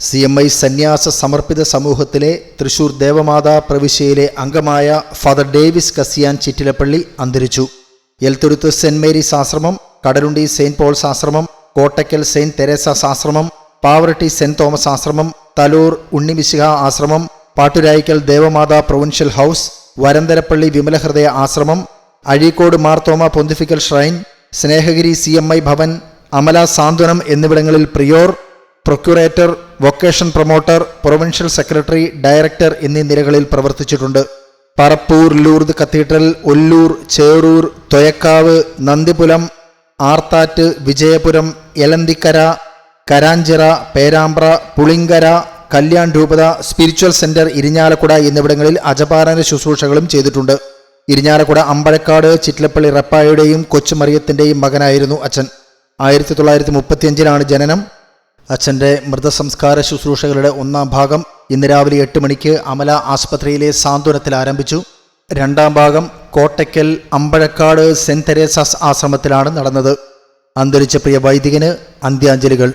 C M I സന്യാസ സമർപ്പിത സമൂഹത്തിലെ തൃശൂർ ദേവമാതാ പ്രവിശ്യയിലെ അംഗമായ ഫാദർ ഡേവിസ് കസിയാൻ ചിറ്റിലപ്പള്ളി അന്തരിച്ചു. എൽത്തുരുത്ത് സെന്റ് മേരീസ് ആശ്രമം കടലുണ്ടി സെയിന്റ് പോൾസ് ആശ്രമം കോട്ടയ്ക്കൽ സെയിന്റ് തെരേസാസ് ആശ്രമം പാവറട്ടി സെന്റ് തോമസ് ആശ്രമം തലൂർ ഉണ്ണിമിശിഹ ആശ്രമം പാട്ടുരായിക്കൽ ദേവമാതാ പ്രൊവിൻഷ്യൽ ഹൗസ് വരന്തരപ്പള്ളി വിമലഹൃദയ ആശ്രമം Azhikode Marthoma pontifical shrine Snehagiri C M I Bhavan Amala Santhwanam എന്നിവിടങ്ങളിൽ prior procurator vocation promoter provincial secretary director എന്നീ നിലകളിൽ പ്രവർത്തിച്ചിട്ടുണ്ട്. പറപ്പൂർ ലൂർദ് കത്തീഡ്രൽ ഒല്ലൂർ ചേറൂർ തൊയക്കാവ് നന്ദിപുലം ആർത്താറ്റ് വിജയപുരം എലന്തിക്കര കരാഞ്ചിറ പേരാമ്പ്ര പുളിങ്കര കല്യാൺ രൂപത സ്പിരിച്വൽ സെന്റർ ഇരിഞ്ഞാലക്കുട എന്നിവിടങ്ങളിൽ അജപാലന ശുശ്രൂഷകളും ചെയ്തിട്ടുണ്ട്. ഇരിഞ്ഞാലക്കുട അമ്പഴക്കാട് ചിറ്റിലപ്പള്ളി റപ്പായുടെയും കൊച്ചുമറിയത്തിന്റെയും മകനായിരുന്നു അച്ഛൻ. ആയിരത്തി തൊള്ളായിരത്തി മുപ്പത്തിയഞ്ചിലാണ് ജനനം. അച്ഛന്റെ മൃതസംസ്കാര ശുശ്രൂഷകളുടെ ഒന്നാം ഭാഗം ഇന്ന് രാവിലെ എട്ട് മണിക്ക് അമല ആസ്പത്രിയിലെ സാന്ത്വനത്തിൽ ആരംഭിച്ചു. രണ്ടാം ഭാഗം കോട്ടയ്ക്കൽ അമ്പഴക്കാട് സെന്റ് തെരേസാസ് ആശ്രമത്തിലാണ് നടന്നത്. അന്തരിച്ച പ്രിയ വൈദികന് അന്ത്യാഞ്ജലികൾ.